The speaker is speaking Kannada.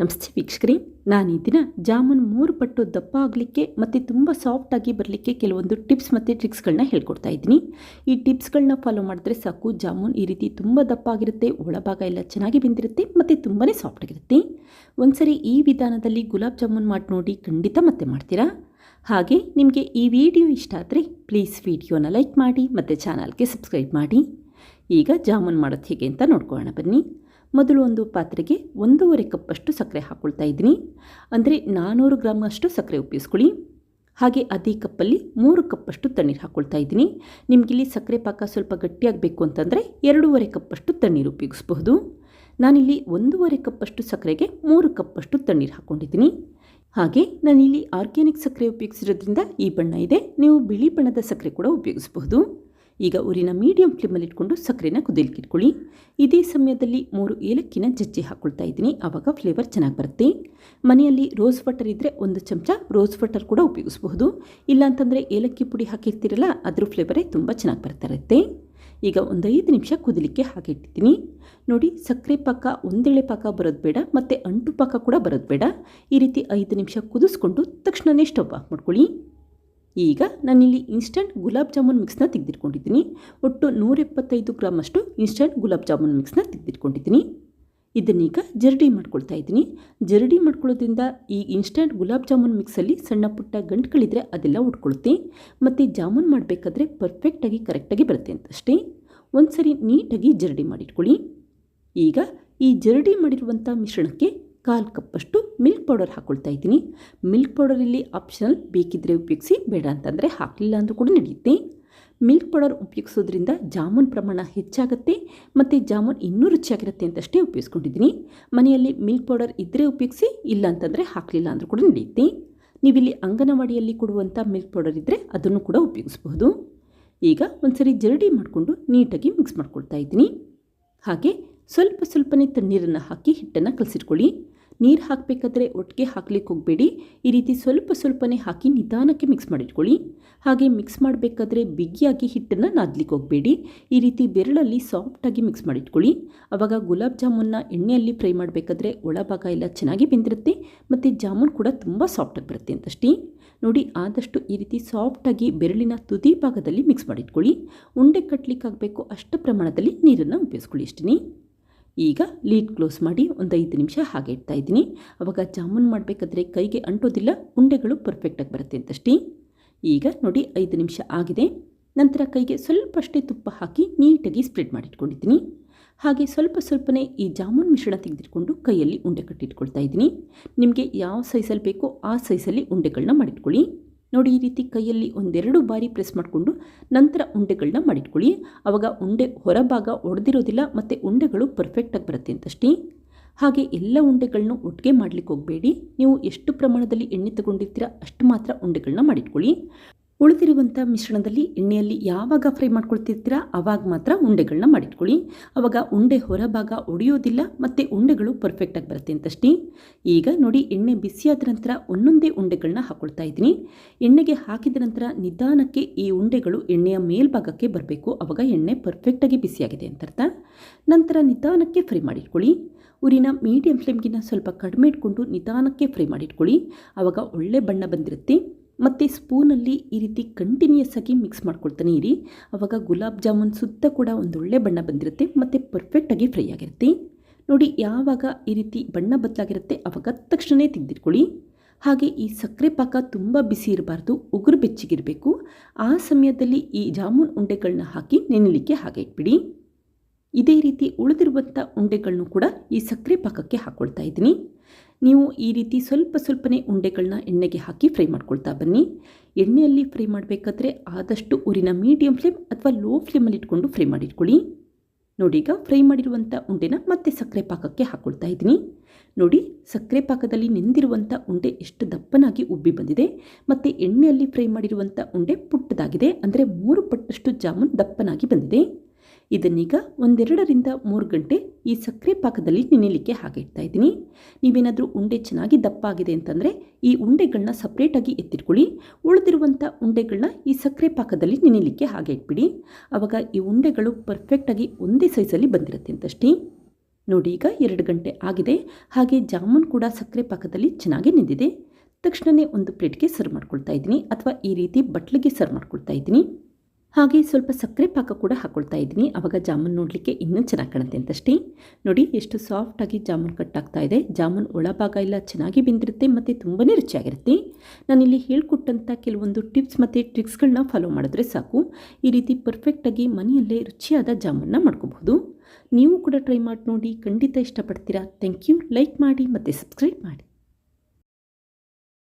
ನಮಸ್ತೆ ವೀಕ್ಷಕರಿ ನಾನು ಈ ದಿನ ಜಾಮೂನ್ ಮೂರು ಪಟ್ಟು ದಪ್ಪ ಆಗಲಿಕ್ಕೆ ಮತ್ತು ತುಂಬ ಸಾಫ್ಟಾಗಿ ಬರಲಿಕ್ಕೆ ಕೆಲವೊಂದು ಟಿಪ್ಸ್ ಮತ್ತು ಟ್ರಿಕ್ಸ್ಗಳನ್ನ ಹೇಳ್ಕೊಡ್ತಾ ಇದ್ದೀನಿ. ಈ ಟಿಪ್ಸ್ಗಳನ್ನ ಫಾಲೋ ಮಾಡಿದ್ರೆ ಸಾಕು, ಜಾಮೂನ್ ಈ ರೀತಿ ತುಂಬ ದಪ್ಪ ಆಗಿರುತ್ತೆ, ಒಳಭಾಗ ಎಲ್ಲ ಚೆನ್ನಾಗಿ ಬೆಂದಿರುತ್ತೆ ಮತ್ತು ತುಂಬಾ ಸಾಫ್ಟಾಗಿರುತ್ತೆ ಒಂದ್ಸರಿ ಈ ವಿಧಾನದಲ್ಲಿ ಗುಲಾಬ್ ಜಾಮೂನ್ ಮಾಡಿ ನೋಡಿ ಖಂಡಿತ ಮತ್ತೆ ಮಾಡ್ತೀರಾ? ಹಾಗೆ ನಿಮಗೆ ಈ ವಿಡಿಯೋ ಇಷ್ಟ ಆದರೆ ಪ್ಲೀಸ್ ವಿಡಿಯೋನ ಲೈಕ್ ಮಾಡಿ ಮತ್ತು ಚಾನಲ್ಗೆ ಸಬ್ಸ್ಕ್ರೈಬ್ ಮಾಡಿ. ಈಗ ಜಾಮೂನ್ ಮಾಡೋದು ಹೇಗೆ ಅಂತ ನೋಡ್ಕೊಳ್ಳೋಣ ಬನ್ನಿ. ಮೊದಲು ಒಂದು ಪಾತ್ರೆಗೆ ಒಂದೂವರೆ ಕಪ್ಪಷ್ಟು ಸಕ್ಕರೆ ಹಾಕ್ಕೊಳ್ತಾ ಇದ್ದೀನಿ. ಅಂದರೆ ನಾನ್ನೂರು ಗ್ರಾಮಷ್ಟು ಸಕ್ಕರೆ ಉಪಯೋಗಿಸ್ಕೊಳ್ಳಿ ಹಾಗೆ ಅದೇ ಕಪ್ಪಲ್ಲಿ ಮೂರು ಕಪ್ಪಷ್ಟು ತಣ್ಣೀರು ಹಾಕ್ಕೊಳ್ತಾ ಇದ್ದೀನಿ. ನಿಮಗಿಲ್ಲಿ ಸಕ್ಕರೆ ಪಾಕ ಸ್ವಲ್ಪ ಗಟ್ಟಿಯಾಗಬೇಕು ಅಂತಂದರೆ ಎರಡೂವರೆ ಕಪ್ಪಷ್ಟು ತಣ್ಣೀರು ಉಪಯೋಗಿಸ್ಬಹುದು ನಾನಿಲ್ಲಿ ಒಂದೂವರೆ ಕಪ್ಪಷ್ಟು ಸಕ್ಕರೆಗೆ ಮೂರು ಕಪ್ಪಷ್ಟು ತಣ್ಣೀರು ಹಾಕ್ಕೊಂಡಿದ್ದೀನಿ ಹಾಗೆ ನಾನಿಲ್ಲಿ ಆರ್ಗ್ಯಾನಿಕ್ ಸಕ್ಕರೆ ಉಪಯೋಗಿಸಿರೋದ್ರಿಂದ ಈ ಬಣ್ಣ ಇದೆ. ನೀವು ಬಿಳಿ ಬಣ್ಣದ ಸಕ್ಕರೆ ಕೂಡ ಉಪಯೋಗಿಸಬಹುದು. ಈಗ ಊರಿನ ಮೀಡಿಯಂ ಫ್ಲೇಮಲ್ಲಿ ಇಟ್ಕೊಂಡು ಸಕ್ಕರೆನ ಕುದಿಲಿಕ್ಕೆ ಇಟ್ಕೊಳ್ಳಿ ಇದೇ ಸಮಯದಲ್ಲಿ ಮೂರು ಏಲಕ್ಕಿನ ಜಜ್ಜಿ ಹಾಕ್ಕೊಳ್ತಾ ಇದ್ದೀನಿ. ಆವಾಗ ಫ್ಲೇವರ್ ಚೆನ್ನಾಗಿ ಬರುತ್ತೆ. ಮನೆಯಲ್ಲಿ ರೋಸ್ ಬಟರ್ ಇದ್ದರೆ ಒಂದು ಚಮಚ ರೋಸ್ ಬಟರ್ ಕೂಡ ಉಪಯೋಗಿಸಬಹುದು. ಇಲ್ಲಾಂತಂದರೆ ಏಲಕ್ಕಿ ಪುಡಿ ಹಾಕಿರ್ತೀರಲ್ಲ, ಅದ್ರ ಫ್ಲೇವರೇ ತುಂಬ ಚೆನ್ನಾಗಿ ಬರ್ತಾ ಇರುತ್ತೆ. ಈಗ ಒಂದು ಐದು ನಿಮಿಷ ಕುದಿಲಿಕ್ಕೆ ಹಾಕಿಟ್ಟಿದ್ದೀನಿ ನೋಡಿ, ಸಕ್ಕರೆ ಪಾಕ ಒಂದೆಳೆ ಪಾಕ ಬರೋದು ಬೇಡ, ಮತ್ತು ಅಂಟು ಪಾಕ ಕೂಡ ಬರೋದು ಬೇಡ. ಈ ರೀತಿ ಐದು ನಿಮಿಷ ಕುದಿಸ್ಕೊಂಡು ತಕ್ಷಣವೇ ಸ್ಟವ್ ಆಫ್ ಮಾಡ್ಕೊಳ್ಳಿ. ಈಗ ನಾನಿಲ್ಲಿ ಇನ್ಸ್ಟಂಟ್ ಗುಲಾಬ್ ಜಾಮೂನ್ ಮಿಕ್ಸ್ನ ತೆಗೆದಿಟ್ಕೊಂಡಿದ್ದೀನಿ. ಒಟ್ಟು ನೂರೆಪ್ಪತ್ತೈದು ಗ್ರಾಮಷ್ಟು ಇನ್ಸ್ಟಂಟ್ ಗುಲಾಬ್ ಜಾಮೂನ್ ಮಿಕ್ಸ್ನ ತೆಗೆದಿಟ್ಕೊಂಡಿದ್ದೀನಿ. ಇದನ್ನೀಗ ಜರಡಿ ಮಾಡ್ಕೊಳ್ತಾ ಇದ್ದೀನಿ. ಜರಡಿ ಮಾಡ್ಕೊಳ್ಳೋದ್ರಿಂದ ಈ ಇನ್ಸ್ಟಂಟ್ ಗುಲಾಬ್ ಜಾಮೂನ್ ಮಿಕ್ಸಲ್ಲಿ ಸಣ್ಣ ಪುಟ್ಟ ಗಂಟುಗಳಿದ್ರೆ ಅದೆಲ್ಲ ಉಟ್ಕೊಳುತ್ತೆ. ಮತ್ತು ಜಾಮೂನ್ ಮಾಡಬೇಕಾದ್ರೆ ಪರ್ಫೆಕ್ಟಾಗಿ ಕರೆಕ್ಟಾಗಿ ಬರುತ್ತೆ ಅಂತಷ್ಟೇ. ಒಂದು ಸರಿ ನೀಟಾಗಿ ಜರಡಿ ಮಾಡಿಟ್ಕೊಳ್ಳಿ. ಈಗ ಈ ಜರಡಿ ಮಾಡಿರುವಂಥ ಮಿಶ್ರಣಕ್ಕೆ ಕಾಲು ಕಪ್ಪಷ್ಟು ಮಿಲ್ಕ್ ಪೌಡರ್ ಹಾಕ್ಕೊಳ್ತಾ ಇದ್ದೀನಿ. ಮಿಲ್ಕ್ ಪೌಡರಲ್ಲಿ ಆಪ್ಷನಲ್ ಬೇಕಿದ್ದರೆ ಉಪಯೋಗಿಸಿ, ಬೇಡ ಅಂತಂದರೆ ಹಾಕಲಿಲ್ಲ ಅಂದರೂ ಕೂಡ ನಡೆಯುತ್ತೆ ಮಿಲ್ಕ್ ಪೌಡರ್ ಉಪಯೋಗಿಸೋದ್ರಿಂದ ಜಾಮೂನ್ ಪ್ರಮಾಣ ಹೆಚ್ಚಾಗುತ್ತೆ ಮತ್ತು ಜಾಮೂನ್ ಇನ್ನೂ ರುಚಿಯಾಗಿರುತ್ತೆ ಅಂತಷ್ಟೇ ಉಪಯೋಗಿಸ್ಕೊಂಡಿದ್ದೀನಿ. ಮನೆಯಲ್ಲಿ ಮಿಲ್ಕ್ ಪೌಡರ್ ಇದ್ದರೆ ಉಪಯೋಗಿಸಿ, ಇಲ್ಲ ಅಂತಂದರೆ ಹಾಕಲಿಲ್ಲ ಅಂದರೂ ಕೂಡ ನಡೆಯುತ್ತೆ ನೀವಿಲ್ಲಿ ಅಂಗನವಾಡಿಯಲ್ಲಿ ಕೊಡುವಂಥ ಮಿಲ್ಕ್ ಪೌಡರ್ ಇದ್ದರೆ ಅದನ್ನು ಕೂಡ ಉಪಯೋಗಿಸಬಹುದು. ಈಗ ಒಂದ್ಸರಿ ಜರಡಿ ಮಾಡಿಕೊಂಡು ನೀಟಾಗಿ ಮಿಕ್ಸ್ ಮಾಡ್ಕೊಳ್ತಾ ಇದ್ದೀನಿ. ಹಾಗೆ ಸ್ವಲ್ಪ ಸ್ವಲ್ಪನೇ ತಣ್ಣೀರನ್ನು ಹಾಕಿ ಹಿಟ್ಟನ್ನು ಕಲಸಿಟ್ಕೊಳ್ಳಿ. ನೀರು ಹಾಕಬೇಕಾದ್ರೆ ಒಟ್ಟಿಗೆ ಹಾಕ್ಲಿಕ್ಕೆ ಹೋಗಬೇಡಿ. ಈ ರೀತಿ ಸ್ವಲ್ಪ ಸ್ವಲ್ಪನೇ ಹಾಕಿ ನಿಧಾನಕ್ಕೆ ಮಿಕ್ಸ್ ಮಾಡಿಟ್ಕೊಳ್ಳಿ. ಹಾಗೆ ಮಿಕ್ಸ್ ಮಾಡಬೇಕಾದ್ರೆ ಬಿಗಿಯಾಗಿ ಹಿಟ್ಟನ್ನು ನಾದಲಿಕ್ಕೆ ಹೋಗಬೇಡಿ. ಈ ರೀತಿ ಬೆರಳಲ್ಲಿ ಸಾಫ್ಟಾಗಿ ಮಿಕ್ಸ್ ಮಾಡಿಟ್ಕೊಳ್ಳಿ. ಆವಾಗ ಗುಲಾಬ್ ಜಾಮೂನ್ನ ಎಣ್ಣೆಯಲ್ಲಿ ಫ್ರೈ ಮಾಡಬೇಕಾದ್ರೆ ಒಳಭಾಗ ಎಲ್ಲ ಚೆನ್ನಾಗಿ ಬೆಂದಿರುತ್ತೆ ಮತ್ತು ಜಾಮೂನ್ ಕೂಡ ತುಂಬ ಸಾಫ್ಟಾಗಿ ಬರುತ್ತೆ ಅಂತಷ್ಟೇ. ನೋಡಿ, ಆದಷ್ಟು ಈ ರೀತಿ ಸಾಫ್ಟಾಗಿ ಬೆರಳಿನ ತುದಿ ಭಾಗದಲ್ಲಿ ಮಿಕ್ಸ್ ಮಾಡಿಟ್ಕೊಳ್ಳಿ. ಉಂಡೆ ಕಟ್ಟಲಿಕ್ಕಾಗಬೇಕು ಅಷ್ಟು ಪ್ರಮಾಣದಲ್ಲಿ ನೀರನ್ನು ಉಪಯೋಗಿಸ್ಕೊಳ್ಳಿ ಇಷ್ಟೇ ಈಗ ಲೀಡ್ ಕ್ಲೋಸ್ ಮಾಡಿ ಒಂದು ಐದು ನಿಮಿಷ ಹಾಗೆ ಇಡ್ತಾ ಇದ್ದೀನಿ. ಅವಾಗ ಜಾಮೂನ್ ಮಾಡಬೇಕಾದ್ರೆ ಕೈಗೆ ಅಂಟೋದಿಲ್ಲ, ಉಂಡೆಗಳು ಪರ್ಫೆಕ್ಟಾಗಿ ಬರುತ್ತೆ ಅಂತಷ್ಟೇ. ಈಗ ನೋಡಿ ಐದು ನಿಮಿಷ ಆಗಿದೆ. ನಂತರ ಕೈಗೆ ಸ್ವಲ್ಪಷ್ಟೇ ತುಪ್ಪ ಹಾಕಿ ನೀಟಾಗಿ ಸ್ಪ್ರೆಡ್ ಮಾಡಿಟ್ಕೊಂಡಿದ್ದೀನಿ ಹಾಗೆ ಸ್ವಲ್ಪ ಸ್ವಲ್ಪನೇ ಈ ಜಾಮೂನ್ ಮಿಶ್ರಣ ತೆಗೆದಿಟ್ಕೊಂಡು ಕೈಯಲ್ಲಿ ಉಂಡೆ ಕಟ್ಟಿಟ್ಕೊಳ್ತಾ ಇದ್ದೀನಿ. ನಿಮಗೆ ಯಾವ ಸೈಜಲ್ಲಿ ಬೇಕೋ ಆ ಸೈಜಲ್ಲಿ ಉಂಡೆಗಳನ್ನ ಮಾಡಿಟ್ಕೊಳ್ಳಿ. ನೋಡಿ, ಈ ರೀತಿ ಕೈಯಲ್ಲಿ ಒಂದೆರಡು ಬಾರಿ ಪ್ರೆಸ್ ಮಾಡಿಕೊಂಡು ನಂತರ ಉಂಡೆಗಳನ್ನ ಮಾಡಿಟ್ಕೊಳ್ಳಿ. ಆವಾಗ ಉಂಡೆ ಹೊರಭಾಗ ಒಡೆದಿರೋದಿಲ್ಲ, ಮತ್ತು ಉಂಡೆಗಳು ಪರ್ಫೆಕ್ಟಾಗಿ ಬರುತ್ತೆ ಅಂತಷ್ಟೇ. ಹಾಗೆ ಎಲ್ಲ ಉಂಡೆಗಳನ್ನೂ ಒಟ್ಟಿಗೆ ಮಾಡಲಿಕ್ಕೆ ಹೋಗಬೇಡಿ. ನೀವು ಎಷ್ಟು ಪ್ರಮಾಣದಲ್ಲಿ ಎಣ್ಣೆ ತಗೊಂಡಿರ್ತೀರ ಅಷ್ಟು ಮಾತ್ರ ಉಂಡೆಗಳನ್ನ ಮಾಡಿಟ್ಕೊಳ್ಳಿ. ಉಳಿದಿರುವಂಥ ಮಿಶ್ರಣದಲ್ಲಿ ಎಣ್ಣೆಯಲ್ಲಿ ಯಾವಾಗ ಫ್ರೈ ಮಾಡ್ಕೊಳ್ತಿರ್ತೀರಾ? ಆವಾಗ ಮಾತ್ರ ಉಂಡೆಗಳನ್ನ ಮಾಡಿಟ್ಕೊಳ್ಳಿ. ಆವಾಗ ಉಂಡೆ ಹೊರಭಾಗ ಒಡೆಯೋದಿಲ್ಲ ಮತ್ತು ಉಂಡೆಗಳು ಪರ್ಫೆಕ್ಟಾಗಿ ಬರುತ್ತೆ ಅಂತಷ್ಟೇ. ಈಗ ನೋಡಿ ಎಣ್ಣೆ ಬಿಸಿಯಾದ ನಂತರ ಒಂದೊಂದೇ ಉಂಡೆಗಳನ್ನ ಹಾಕ್ಕೊಳ್ತಾ ಇದ್ದೀನಿ. ಎಣ್ಣೆಗೆ ಹಾಕಿದ ನಂತರ ನಿಧಾನಕ್ಕೆ ಈ ಉಂಡೆಗಳು ಎಣ್ಣೆಯ ಮೇಲ್ಭಾಗಕ್ಕೆ ಬರಬೇಕು. ಆವಾಗ ಎಣ್ಣೆ ಪರ್ಫೆಕ್ಟಾಗಿ ಬಿಸಿಯಾಗಿದೆ ಅಂತ ಅರ್ಥ ನಂತರ ನಿಧಾನಕ್ಕೆ ಫ್ರೈ ಮಾಡಿಟ್ಕೊಳ್ಳಿ. ಊರಿನ ಮೀಡಿಯಂ ಫ್ಲೇಮ್ಗಿನ್ನ ಸ್ವಲ್ಪ ಕಡಿಮೆ ಇಟ್ಕೊಂಡು ನಿಧಾನಕ್ಕೆ ಫ್ರೈ ಮಾಡಿಟ್ಕೊಳ್ಳಿ. ಆವಾಗ ಒಳ್ಳೆ ಬಣ್ಣ ಬಂದಿರುತ್ತೆ. ಮತ್ತು ಸ್ಪೂನಲ್ಲಿ ಈ ರೀತಿ ಕಂಟಿನ್ಯೂಸ್ ಆಗಿ ಮಿಕ್ಸ್ ಮಾಡ್ಕೊಳ್ತಾನೆ ಇರಿ. ಆವಾಗ ಗುಲಾಬ್ ಜಾಮೂನ್ ಸುತ್ತ ಕೂಡ ಒಂದೊಳ್ಳೆ ಬಣ್ಣ ಬಂದಿರುತ್ತೆ, ಮತ್ತು ಪರ್ಫೆಕ್ಟಾಗಿ ಫ್ರೈ ಆಗಿರುತ್ತೆ. ನೋಡಿ, ಯಾವಾಗ ಈ ರೀತಿ ಬಣ್ಣ ಬದಲಾಗಿರುತ್ತೆ ಆವಾಗ ತಕ್ಷಣ ತೆಗೆದಿಟ್ಕೊಳ್ಳಿ ಹಾಗೆ ಈ ಸಕ್ಕರೆ ಪಾಕ ತುಂಬ ಬಿಸಿ ಇರಬಾರ್ದು, ಉಗುರು ಬೆಚ್ಚಿಗಿರಬೇಕು. ಆ ಸಮಯದಲ್ಲಿ ಈ ಜಾಮೂನ್ ಉಂಡೆಗಳನ್ನ ಹಾಕಿ ನೆನಲಿಕ್ಕೆ ಹಾಗೆ ಇಟ್ಬಿಡಿ. ಇದೇ ರೀತಿ ಉಳಿದಿರುವಂಥ ಉಂಡೆಗಳನ್ನು ಕೂಡ ಈ ಸಕ್ಕರೆ ಪಾಕಕ್ಕೆ ಹಾಕ್ಕೊಳ್ತಾ ಇದ್ದೀನಿ. ನೀವು ಈ ರೀತಿ ಸ್ವಲ್ಪ ಸ್ವಲ್ಪನೇ ಉಂಡೆಗಳನ್ನ ಎಣ್ಣೆಗೆ ಹಾಕಿ ಫ್ರೈ ಮಾಡ್ಕೊಳ್ತಾ ಬನ್ನಿ. ಎಣ್ಣೆಯಲ್ಲಿ ಫ್ರೈ ಮಾಡಬೇಕಾದ್ರೆ ಆದಷ್ಟು ಊರಿನ ಮೀಡಿಯಂ ಫ್ಲೇಮ್ ಅಥವಾ ಲೋ ಫ್ಲೇಮಲ್ಲಿ ಇಟ್ಕೊಂಡು ಫ್ರೈ ಮಾಡಿಟ್ಕೊಳ್ಳಿ. ನೋಡಿ ಈಗ ಫ್ರೈ ಮಾಡಿರುವಂಥ ಉಂಡೆನ ಮತ್ತೆ ಸಕ್ಕರೆ ಪಾಕಕ್ಕೆ ಹಾಕ್ಕೊಳ್ತಾ ಇದ್ದೀನಿ. ನೋಡಿ ಸಕ್ಕರೆ ಪಾಕದಲ್ಲಿ ನೆಂದಿರುವಂಥ ಉಂಡೆ ಎಷ್ಟು ದಪ್ಪನಾಗಿ ಉಬ್ಬಿ ಬಂದಿದೆ. ಮತ್ತು ಎಣ್ಣೆಯಲ್ಲಿ ಫ್ರೈ ಮಾಡಿರುವಂಥ ಉಂಡೆ ಪುಟ್ಟದಾಗಿದೆ. ಅಂದರೆ ಮೂರು ಪಟ್ಟಷ್ಟು ಜಾಮೂನ್ ದಪ್ಪನಾಗಿ ಬಂದಿದೆ. ಇದನ್ನೀಗ ಒಂದೆರಡರಿಂದ ಮೂರು ಗಂಟೆ ಈ ಸಕ್ಕರೆ ಪಾಕದಲ್ಲಿ ನೆನೆಯಲಿಕ್ಕೆ ಹಾಗೆ ಇಡ್ತಾ ಇದ್ದೀನಿ. ನೀವೇನಾದರೂ ಉಂಡೆ ಚೆನ್ನಾಗಿ ದಪ್ಪ ಆಗಿದೆ ಅಂತಂದರೆ ಈ ಉಂಡೆಗಳನ್ನ ಸಪ್ರೇಟಾಗಿ ಎತ್ತಿಟ್ಕೊಳ್ಳಿ. ಉಳಿದಿರುವಂಥ ಉಂಡೆಗಳನ್ನ ಈ ಸಕ್ಕರೆ ಪಾಕದಲ್ಲಿ ನೆನೆಯಲಿಕ್ಕೆ ಹಾಗೆ ಇಟ್ಬಿಡಿ. ಆವಾಗ ಈ ಉಂಡೆಗಳು ಪರ್ಫೆಕ್ಟಾಗಿ ಒಂದೇ ಸೈಜಲ್ಲಿ ಬಂದಿರುತ್ತೆ ಅಂತಷ್ಟೇ. ನೋಡಿ ಈಗ ಎರಡು ಗಂಟೆ ಆಗಿದೆ. ಹಾಗೆ ಜಾಮೂನ್ ಕೂಡ ಸಕ್ಕರೆ ಪಾಕದಲ್ಲಿ ಚೆನ್ನಾಗಿ ನಿಂದಿದೆ. ತಕ್ಷಣವೇ ಒಂದು ಪ್ಲೇಟ್ಗೆ ಸರ್ವ್ ಮಾಡ್ಕೊಳ್ತಾ ಇದ್ದೀನಿ. ಅಥವಾ ಈ ರೀತಿ ಬಟ್ಲಿಗೆ ಸರ್ವ್ ಮಾಡ್ಕೊಳ್ತಾ ಇದ್ದೀನಿ. ಹಾಗೆ ಸ್ವಲ್ಪ ಸಕ್ಕರೆ ಪಾಕ ಕೂಡ ಹಾಕ್ಕೊಳ್ತಾ ಇದ್ದೀನಿ. ಆವಾಗ ಜಾಮೂನ್ ನೋಡಲಿಕ್ಕೆ ಇನ್ನೂ ಚೆನ್ನಾಗಿ ಕಾಣುತ್ತೆ ಅಂತಷ್ಟೇ. ನೋಡಿ, ಎಷ್ಟು ಸಾಫ್ಟಾಗಿ ಜಾಮೂನ್ ಕಟ್ ಆಗ್ತಾ ಇದೆ. ಜಾಮೂನ್ ಒಳಭಾಗ ಎಲ್ಲ ಚೆನ್ನಾಗಿ ಬೆಂದಿರುತ್ತೆ ಮತ್ತು ತುಂಬಾ ರುಚಿಯಾಗಿರುತ್ತೆ. ನಾನಿಲ್ಲಿ ಹೇಳ್ಕೊಟ್ಟಂಥ ಕೆಲವೊಂದು ಟಿಪ್ಸ್ ಮತ್ತು ಟ್ರಿಕ್ಸ್ಗಳನ್ನ ಫಾಲೋ ಮಾಡಿದ್ರೆ ಸಾಕು. ಈ ರೀತಿ ಪರ್ಫೆಕ್ಟಾಗಿ ಮನೆಯಲ್ಲೇ ರುಚಿಯಾದ ಜಾಮೂನ್ನ ಮಾಡ್ಕೋಬಹುದು. ನೀವು ಕೂಡ ಟ್ರೈ ಮಾಡಿ ನೋಡಿ, ಖಂಡಿತ ಇಷ್ಟಪಡ್ತೀರಾ. ಥ್ಯಾಂಕ್ ಯು ಲೈಕ್ ಮಾಡಿ ಮತ್ತು ಸಬ್ಸ್ಕ್ರೈಬ್ ಮಾಡಿ.